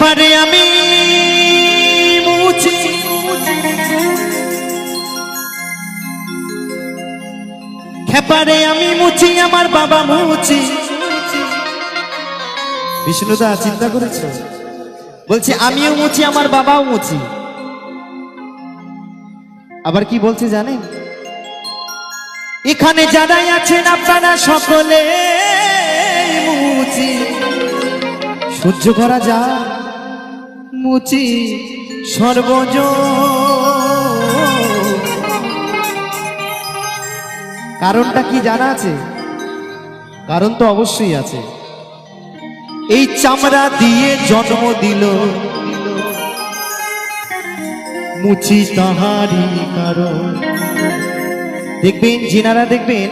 খেপারে আমি খেপারে আমি মুছি, আমার বাবা মুছি। বিষ্ণুদা, চিন্তা করেছ? বলছে, আমিও মুছি, আমার বাবাও মুছি। আবার কি বলছে জানেন? এখানে যারাই আছেন, আপনারা সকলে মুছি। সহ্য করা যা মুচি সর্বজ। কারণটা কি জানা আছে? কারণ তো অবশ্যই আছে। এই চামড়া দিয়ে জন্ম দিল। মুচি তাহারি কারণ। দেখবেন, যিনারা দেখবেন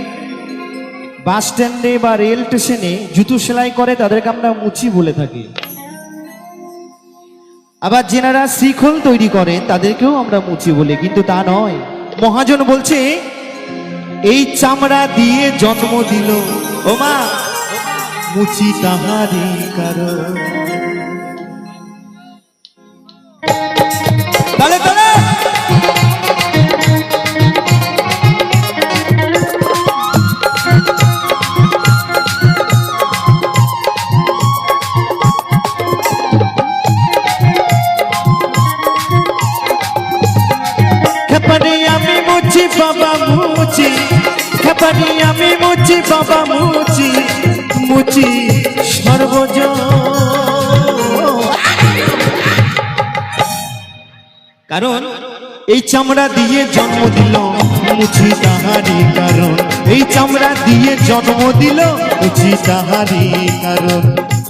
বাস স্ট্যান্ডে বা রেল স্টেশনে জুতো সেলাই করে, তাদেরকে আমরা মুচি বলে থাকি। আবার যেনারা শিখল তৈরি করেন তাদেরকেও আমরা মুচি বলি, কিন্তু তা নয়। মহাজন বলছে, এই চামড়া দিয়ে জন্ম দিল ও মা মুচি তাহারি কারণ। আমি মুচি, বাবা মুচি মুচি সর্বজ কারণ এই চামড়া দিয়ে জন্ম দিল মুচি তাহারি কারণ। এই চামড়া দিয়ে জন্ম দিল মুচি তাহারি কারণ।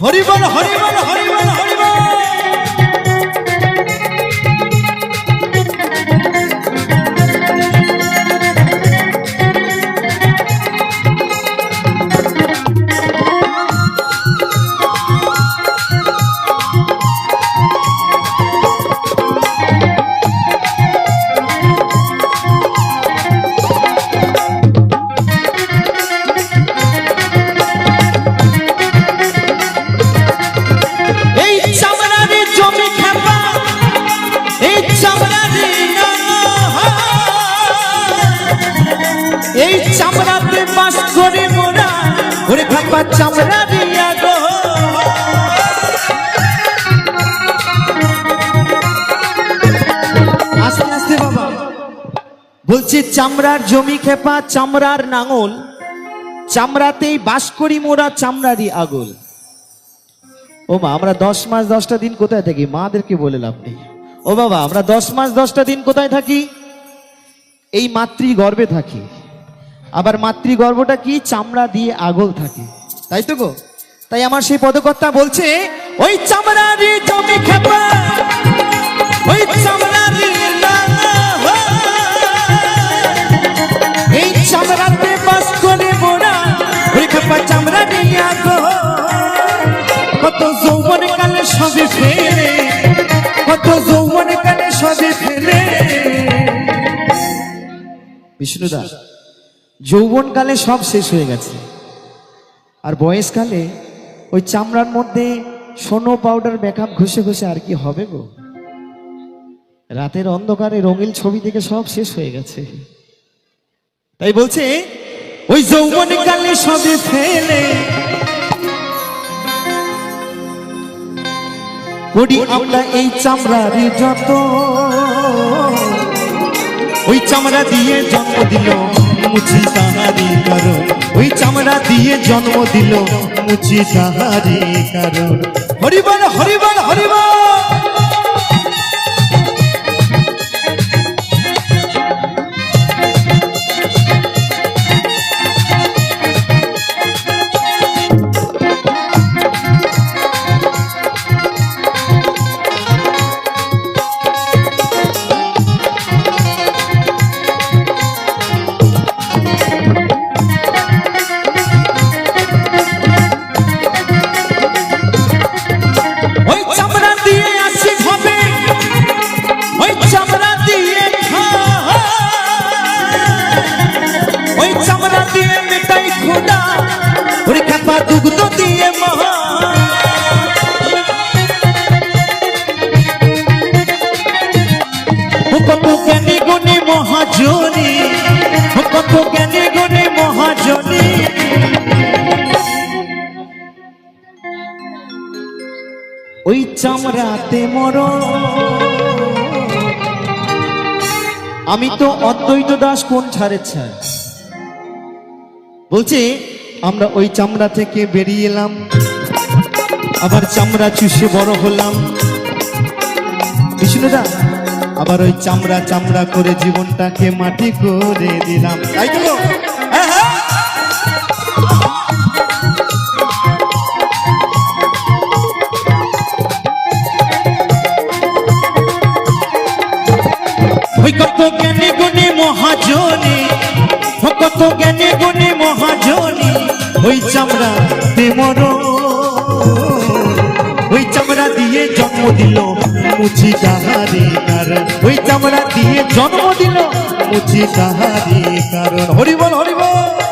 হরিবল হরিবল হরিবল। ওরে খাপা চামড়া দিয়া গো। আস্তে আস্তে বাবা। বলছে চামড়ার জমি খেপা চামড়ার নাঙল। চামড়াতেই বাস করি মোরা চামড়ারই আগল। ও মা আমরা দশ মাস দশটা দিন কোথায় থাকি? মাদেরকে বলে লাভ নেই। ও বাবা আমরা দশ মাস দশটা দিন কোথায় থাকি? এই মাতৃ গর্ভে থাকি। আবার মাতৃ গর্ভটা কি? চামড়া দিয়ে আগল থাকে। তাই তো গো? তাই আমার সেই পদকর্তা বলছে, ওই চামড়ারি জমি খেপা, ওই চামড়ারি এই চামড়াতে বাস করে মোরা, ওই খেপা চামড়া নিয়ে আগো। কত যৌবন কালে সবে ফেলে কত যৌবন কালে সবে ফেলে বিষ্ণুদা, যৌবন কালে সব শেষ হয়ে গেছে। আর বয়সকালে ওই চামড়ার মধ্যে সোনো পাউডার মেকআপ ঘষে ঘষে আর কি হবে গো? রাতের অন্ধকারে রঙিন ছবি থেকে সব শেষ হয়ে গেছে। তাই বলছে, ওই যৌবন কালে সবে ফেলে। করি আমরা এই চামড়ার যত ওই চামড়া দিয়ে জন্ম দিল। মুচি তাহারি কারণ। ওই চামড়া দিয়ে জন্ম দিল মুছি তাহারি কারণ। হরিবার হরিবার হরিবল! ওই চামড়াতে মর আমি তো অদ্বৈত দাস কোন ছাড়েছে বলছি বলছে, আমরা ওই চামড়া থেকে বেরিয়ে এলাম। আবার চামড়া চুষে বড় হলাম। বিষ্ণুদা আবার ওই চামড়া চামড়া করে জীবনটাকে মাটি করে দিলাম। তাই তো হ্যাঁ হ্যাঁ। কত জ্ঞানী গুণী মহাজনী কত জ্ঞানী গুণী মহাজনী, ওই চামড়া তেমর ওই চামড়া দিয়ে জন্ম দিল মুছি তাহারি কারণ। ওই চামড়া দিয়ে জন্ম দিল। মুছি তাহারি কারণ। হরিবল হরিবল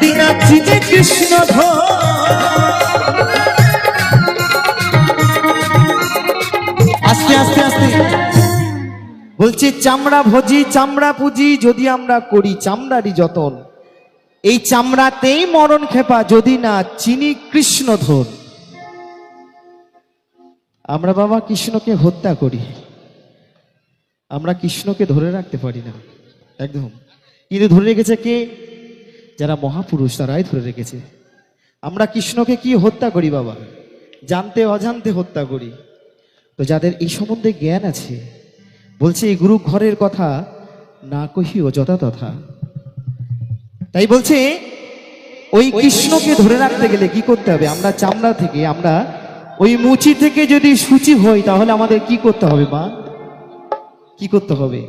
যদি না চিনি কৃষ্ণ আস্তে আস্তে আস্তে। বলছি, চামড়া ভোজি, চামড়া পুজি, যদি আমরা করি চামড়ারি যতন, এই চামড়াতেই মরণ খেপা, যদি না চিনি কৃষ্ণ ধন আমরা বাবা কৃষ্ণকে হত্যা করি। আমরা কৃষ্ণকে ধরে রাখতে পারি না। একদম। কিন্তু ধরে রেখেছে কে? যারা মহাপুরুষ তারাই ধরে রেখেছে। আমরা কৃষ্ণকে কি হত্যা করি বাবা? জানতে অজান্তে হত্যা করি। তো যাদের এই সম্বন্ধে জ্ঞান আছে বলছে এই গুরু ঘরের কথা না কহিও যথা তথা। তাই বলছে ওই কৃষ্ণকে ধরে রাখতে গেলে কি করতে হবে? আমরা চামড়া থেকে আমরা ওই মুচি থেকে যদি সূচি হই তাহলে আমাদের কি করতে হবে মা? কি করতে হবে?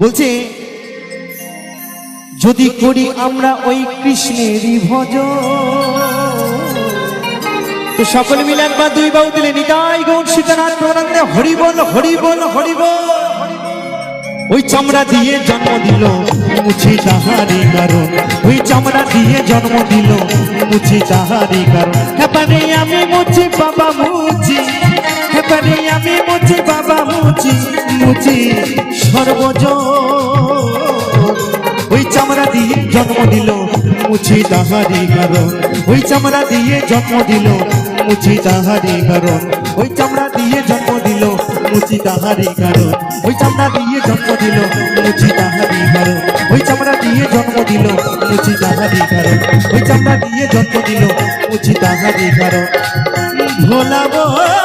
বলছে যদি করি আমরা ওই কৃষ্ণেরই ভজ তো সকলে মিলে একবার দুই বাউ দিলে নিতাই গৌর সীতানাথ প্রণান্দে হরিবল হরিবল হরিবল ওই চামড়া দিয়ে জন্ম দিল, মুছি তাহারি কারণ। ওই চামড়া দিয়ে জন্ম দিল, মুছি তাহারি কারণ। হ্যাপারে আমি মুছি, বাবা মুছি। হ্যাপারে আমি মুছি, বাবা মুছি। মুছি সর্বজ জন্ম দিল, মুছি তাহারি কারণ। ওই চামড়া দিয়ে জন্ম দিল, মুছি তাহারি কারণ। ওই চামড়া দিয়ে জন্ম দিল, মুছি তাহারি কারণ। ওই চামড়া দিয়ে জন্ম দিল, মুছি তাহারি কারণ। ওই চামড়া দিয়ে জন্ম দিল, মুছি তাহারি কারণ। ওই চামড়া দিয়ে জন্ম দিল, মুছি তাহারি কারণ। ভোলা বল